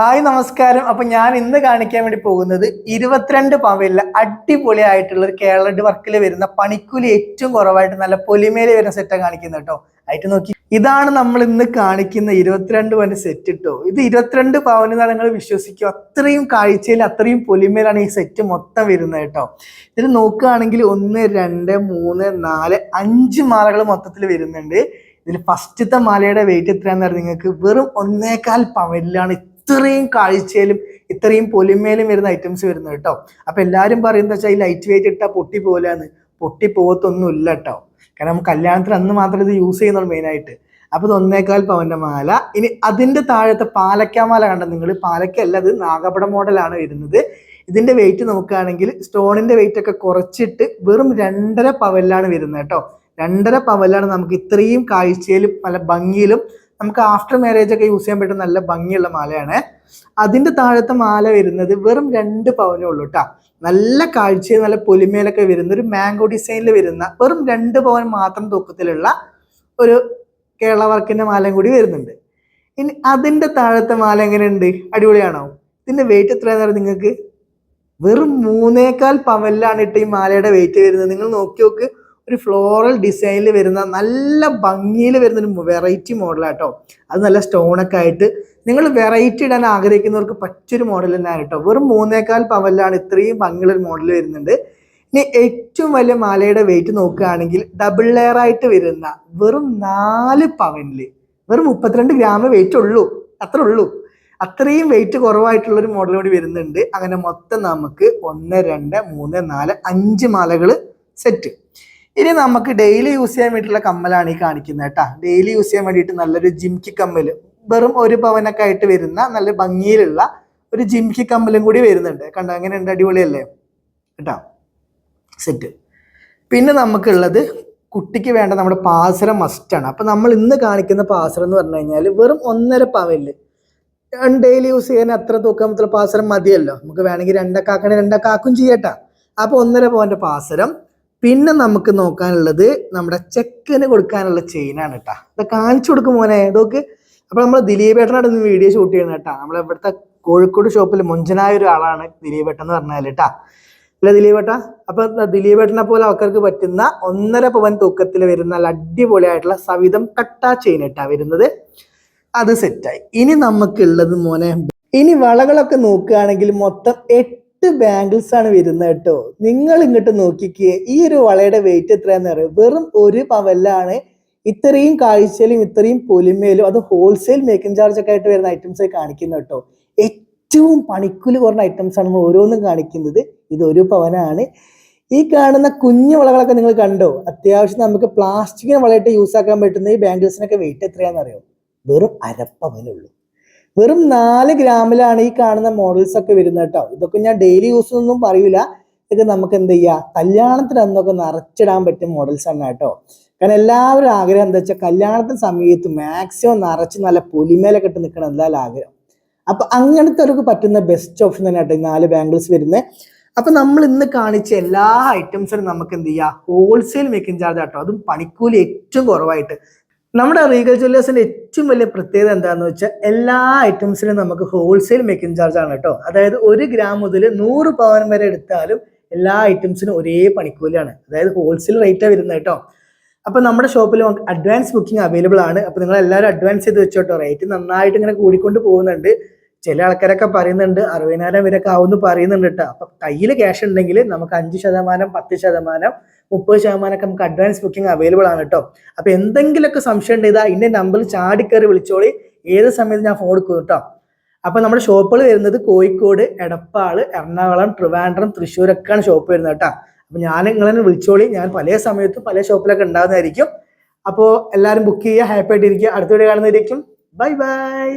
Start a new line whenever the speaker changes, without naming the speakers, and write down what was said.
Hi നമസ്കാരം. അപ്പൊ ഞാൻ ഇന്ന് കാണിക്കാൻ വേണ്ടി പോകുന്നത് ഇരുപത്തിരണ്ട് പവനിലെ അടിപൊളിയായിട്ടുള്ള ഒരു വർക്കിൽ വരുന്ന പണിക്കൂലി ഏറ്റവും കുറവായിട്ട് നല്ല പൊലിമേൽ വരുന്ന സെറ്റാണ് കാണിക്കുന്നത് കേട്ടോ. ആയിട്ട് നോക്കി. ഇതാണ് നമ്മൾ ഇന്ന് കാണിക്കുന്ന ഇരുപത്തിരണ്ട് പവന്റെ സെറ്റ് കിട്ടോ ഇത് ഇരുപത്തിരണ്ട് പവന് നിങ്ങൾ വിശ്വസിക്കും അത്രയും കാഴ്ചയിൽ അത്രയും പൊലിമേലാണ് ഈ സെറ്റ് മൊത്തം വരുന്നത് കേട്ടോ. ഇതിന് നോക്കുകയാണെങ്കിൽ ഒന്ന് രണ്ട് മൂന്ന് നാല് അഞ്ച് മാലകൾ മൊത്തത്തിൽ വരുന്നുണ്ട്. ഇതിൽ ഫസ്റ്റത്തെ മാലയുടെ വെയിറ്റ് എത്രയാണെന്ന് പറഞ്ഞാൽ നിങ്ങൾക്ക്? വെറും ഒന്നേകാൽ പവനിലാണ് ഇത്രയും കാഴ്ചയിലും ഇത്രയും പൊലിമേലും വരുന്ന ഐറ്റംസ് വരുന്നത് കേട്ടോ അപ്പൊ എല്ലാരും പറയുന്നത് വെച്ചാൽ ഈ ലൈറ്റ് വെയിറ്റ് ഇട്ടാൽ പൊട്ടി പോലെയാണ് പൊട്ടി പോകത്തൊന്നും ഇല്ല കേട്ടോ കാരണം കല്യാണത്തിന് അന്ന് മാത്രമേ ഇത് യൂസ് ചെയ്യുന്നുള്ളൂ മെയിനായിട്ട് അപ്പൊ ഇത് ഒന്നേക്കാൽ പവന്റെ മാല. ഇനി അതിന്റെ താഴത്തെ പാലക്ക മാല കണ്ട നിങ്ങൾ പാലക്കല്ല അത് നാഗപട മോഡലാണ് വരുന്നത്. ഇതിന്റെ വെയിറ്റ് നോക്കുകയാണെങ്കിൽ സ്റ്റോണിന്റെ വെയിറ്റ് ഒക്കെ കുറച്ചിട്ട് വെറും രണ്ടര പവനിലാണ് വരുന്നത് കേട്ടോ രണ്ടര പവനിലാണ് നമുക്ക് ഇത്രയും കാഴ്ചയിലും പല ഭംഗിയിലും നമുക്ക് ആഫ്റ്റർ മാരേജ് ഒക്കെ യൂസ് ചെയ്യാൻ പറ്റുന്ന നല്ല ഭംഗിയുള്ള മാലയാണ്. അതിന്റെ താഴത്തെ മാല വരുന്നത് വെറും രണ്ട് പവനേ ഉള്ളൂ കേട്ടോ നല്ല കാഴ്ചയിൽ നല്ല പൊലിമയിലൊക്കെ വരുന്ന ഒരു മാംഗോ ഡിസൈനിൽ വരുന്ന വെറും രണ്ട് പവൻ മാത്രം തൂക്കത്തിലുള്ള ഒരു കേരള വർക്കിന്റെ മാലയും കൂടി വരുന്നുണ്ട്. ഇനി അതിന്റെ താഴത്തെ മാല എങ്ങനെയുണ്ട്? അടിപൊളിയാണോ? ഇതിന്റെ വെയിറ്റ് എത്രയാണെന്ന് പറയുന്നത് നിങ്ങൾക്ക്? വെറും മൂന്നേക്കാൽ പവനിലാണ് ഇട്ട് ഈ മാലയുടെ വെയിറ്റ് വരുന്നത്. നിങ്ങൾ നോക്കി നോക്ക്. ഒരു ഫ്ലോറൽ ഡിസൈനിൽ വരുന്ന നല്ല ഭംഗിയിൽ വരുന്ന ഒരു വെറൈറ്റി മോഡലാട്ടോ അത് നല്ല സ്റ്റോണൊക്കെ ആയിട്ട് നിങ്ങൾ വെറൈറ്റി ഇടാൻ ആഗ്രഹിക്കുന്നവർക്ക് പറ്റൊരു മോഡൽ തന്നെയാണ് കേട്ടോ. വെറും മൂന്നേക്കാൽ പവലാണ് ഇത്രയും ഭംഗിയുള്ള മോഡൽ വരുന്നുണ്ട്. ഇനി ഏറ്റവും വലിയ മാലയുടെ വെയിറ്റ് നോക്കുകയാണെങ്കിൽ ഡബിൾ ലെയർ ആയിട്ട് വരുന്ന വെറും നാല് പവനിൽ വെറും മുപ്പത്തിരണ്ട് ഗ്രാം വെയിറ്റ് ഉള്ളൂ അത്ര ഉള്ളൂ. അത്രയും വെയിറ്റ് കുറവായിട്ടുള്ള ഒരു മോഡൽ കൂടി വരുന്നുണ്ട്. അങ്ങനെ മൊത്തം നമുക്ക് ഒന്ന് രണ്ട് മൂന്ന് നാല് അഞ്ച് മാലകൾ സെറ്റ് ഇനി നമുക്ക് ഡെയിലി യൂസ് ചെയ്യാൻ വേണ്ടിയിട്ടുള്ള കമ്മലാണ് ഈ കാണിക്കുന്നത് കേട്ടാ. ഡെയിലി യൂസ് ചെയ്യാൻ വേണ്ടിയിട്ട് നല്ലൊരു ജിംകി കമ്മൽ വെറും ഒരു പവനൊക്കെ ആയിട്ട് വരുന്ന നല്ല ഭംഗിയിലുള്ള ഒരു ജിംകി കമ്മലും കൂടി വരുന്നുണ്ട്. കണ്ടോ അങ്ങനെ ഉണ്ട് അടിപൊളിയല്ലേ? കേട്ടോ? സെറ്റ് പിന്നെ നമുക്കുള്ളത് കുട്ടിക്ക് വേണ്ട നമ്മുടെ പാസരം മസ്റ്റാണ് അപ്പൊ നമ്മൾ ഇന്ന് കാണിക്കുന്ന പാസരം എന്ന് പറഞ്ഞു കഴിഞ്ഞാൽ വെറും ഒന്നര പവൽ ഡെയിലി യൂസ് ചെയ്യാൻ അത്ര തൂക്കമത്തുള്ള പാസരം മതിയല്ലോ. നമുക്ക് വേണമെങ്കിൽ രണ്ടക്കാക്കണേ രണ്ടക്കാക്കും ചെയ്യട്ടാ. അപ്പൊ ഒന്നര പവന്റെ പാസരം പിന്നെ നമുക്ക് നോക്കാനുള്ളത് നമ്മുടെ ചെക്കിന് കൊടുക്കാനുള്ള ചെയിനാണ് കേട്ടാ ഇത് കാണിച്ചു കൊടുക്കും മോനെ. ഇതൊക്കെ അപ്പൊ നമ്മൾ ദിലീപേട്ടനോട് വീഡിയോ ഷൂട്ട് ചെയ്യുന്ന കേട്ടാ നമ്മളെ ഇവിടുത്തെ കോഴിക്കോട് ഷോപ്പിൽ മുഞ്ചനായ ഒരാളാണ് ദിലീപേട്ടൻ എന്ന് പറഞ്ഞാൽ കേട്ടാ അല്ല ദിലീപേട്ട? അപ്പൊ ദിലീപേട്ടനെ പോലെ ആൾക്കാർക്ക് പറ്റുന്ന ഒന്നര പവൻ തൂക്കത്തിൽ വരുന്ന അടിപൊളിയായിട്ടുള്ള സവിധം കട്ടാ ചെയിൻ ഇട്ടാ വരുന്നത്. അത് സെറ്റായി ഇനി നമുക്കുള്ളത് മോനെ ഇനി വളകളൊക്കെ നോക്കുകയാണെങ്കിൽ മൊത്തം എട്ട് ബാംഗിൾസ് ആണ് വരുന്നത് കേട്ടോ. നിങ്ങൾ ഇങ്ങോട്ട് നോക്കിക്കേ ഈ ഒരു വളയുടെ വെയിറ്റ് എത്രയാന്ന് അറിയാം? വെറും ഒരു പവലാണ് ഇത്രയും കാഴ്ചയിലും ഇത്രയും പൊലിമയിലും അത് ഹോൾസെയിൽ മേക്കിംഗ് ചാർജ് ഒക്കെ ആയിട്ട് വരുന്ന ഐറ്റംസ് കാണിക്കുന്നത് കേട്ടോ. ഏറ്റവും പണിക്കുൽ കുറഞ്ഞ ഐറ്റംസ് ആണ് ഓരോന്നും കാണിക്കുന്നത്. ഇത് ഒരു പവനാണ്. ഈ കാണുന്ന കുഞ്ഞു വളകളൊക്കെ നിങ്ങൾ കണ്ടോ? അത്യാവശ്യം നമുക്ക് പ്ലാസ്റ്റിക്കിന് വളയിട്ട് യൂസ് ആക്കാൻ പറ്റുന്ന ഈ ബാംഗിൾസിനൊക്കെ വെയിറ്റ് എത്രയാണെന്ന് അറിയാം? വെറും അരപ്പവനുള്ളൂ. വെറും നാല് ഗ്രാമിലാണ് ഈ കാണുന്ന മോഡൽസ് ഒക്കെ വരുന്നത് കേട്ടോ. ഇതൊക്കെ ഞാൻ ഡെയിലി യൂസ് ഒന്നും പറയൂല. ഇതൊക്കെ നമുക്ക് എന്ത് ചെയ്യാ? കല്യാണത്തിന് അന്നൊക്കെ നിറച്ചിടാൻ പറ്റിയ മോഡൽസ് ആണ് കേട്ടോ. കാരണം എല്ലാവരും ആഗ്രഹം എന്താ വെച്ചാൽ കല്യാണത്തിന് സമയത്ത് മാക്സിമം നിറച്ച് നല്ല പൊലിമേലൊക്കെ ഇട്ട് നിൽക്കണം എന്തായാലും ആഗ്രഹം. അപ്പൊ അങ്ങനത്തെ പറ്റുന്ന ബെസ്റ്റ് ഓപ്ഷൻ തന്നെ കേട്ടോ ഈ നാല് ബാംഗിൾസ് വരുന്നത്. അപ്പൊ നമ്മൾ ഇന്ന് കാണിച്ച എല്ലാ ഐറ്റംസിനും നമുക്ക് എന്ത് ചെയ്യാം? ഹോൾസെയിൽ മേക്കിംഗ് ചാർജ് കേട്ടോ. അതും പണിക്കൂലി ഏറ്റവും കുറവായിട്ട്. നമ്മുടെ റീഗൽ ജ്വല്ലേഴ്സിന്റെ ഏറ്റവും വലിയ പ്രത്യേകത എന്താണെന്ന് വെച്ചാൽ എല്ലാ ഐറ്റംസിനും നമുക്ക് ഹോൾസെയിൽ മേക്കിംഗ് ചാർജ് ആണ് കേട്ടോ. അതായത് ഒരു ഗ്രാം മുതൽ നൂറ് പവൻ വരെ എടുത്താലും എല്ലാ ഐറ്റംസിനും ഒരേ പണിക്കൂലിയാണ്. അതായത് ഹോൾസെയിൽ റേറ്റാണ് വരുന്നത് കേട്ടോ. അപ്പൊ നമ്മുടെ ഷോപ്പിൽ അഡ്വാൻസ് ബുക്കിംഗ് അവൈലബിൾ ആണ്. അപ്പൊ നിങ്ങൾ എല്ലാവരും അഡ്വാൻസ് ചെയ്ത് വെച്ചോട്ടോ. റേറ്റ് നന്നായിട്ട് ഇങ്ങനെ കൂടിക്കൊണ്ട് പോകുന്നുണ്ട്. ചില ആൾക്കാരൊക്കെ പറയുന്നുണ്ട് അറുപതിനായിരം വരെയൊക്കെ ആവുമെന്ന് പറയുന്നുണ്ട് കേട്ടോ. അപ്പൊ കയ്യിൽ ക്യാഷ് ഉണ്ടെങ്കിൽ നമുക്ക് അഞ്ച് ശതമാനം പത്ത് ശതമാനം മുപ്പത് ശതമാനമൊക്കെ നമുക്ക് അഡ്വാൻസ് ബുക്കിംഗ് അവൈലബിൾ ആണ് കേട്ടോ. അപ്പൊ എന്തെങ്കിലുമൊക്കെ സംശയം ഉണ്ട് ഇതാ ഇന്റെ നമ്പറിൽ ചാടിക്കയറി വിളിച്ചോളി. ഏത് സമയത്ത് ഞാൻ ഫോൺ എടുക്കും കേട്ടോ. അപ്പൊ നമ്മുടെ ഷോപ്പുകൾ വരുന്നത് കോഴിക്കോട് എടപ്പാൾ എറണാകുളം ട്രിവാൻഡ്രം തൃശ്ശൂരൊക്കെയാണ് ഷോപ്പ് വരുന്നത് കേട്ടോ. അപ്പൊ ഞാൻ നിങ്ങളെ വിളിച്ചോളി. ഞാൻ പല സമയത്തും പല ഷോപ്പിലൊക്കെ ഉണ്ടാകുന്നതായിരിക്കും അപ്പോൾ എല്ലാവരും ബുക്ക് ചെയ്യുക ഹാപ്പി ആയിട്ടിരിക്കുക അടുത്ത വീഡിയോ കാണുന്നതായിരിക്കും ബൈ ബൈ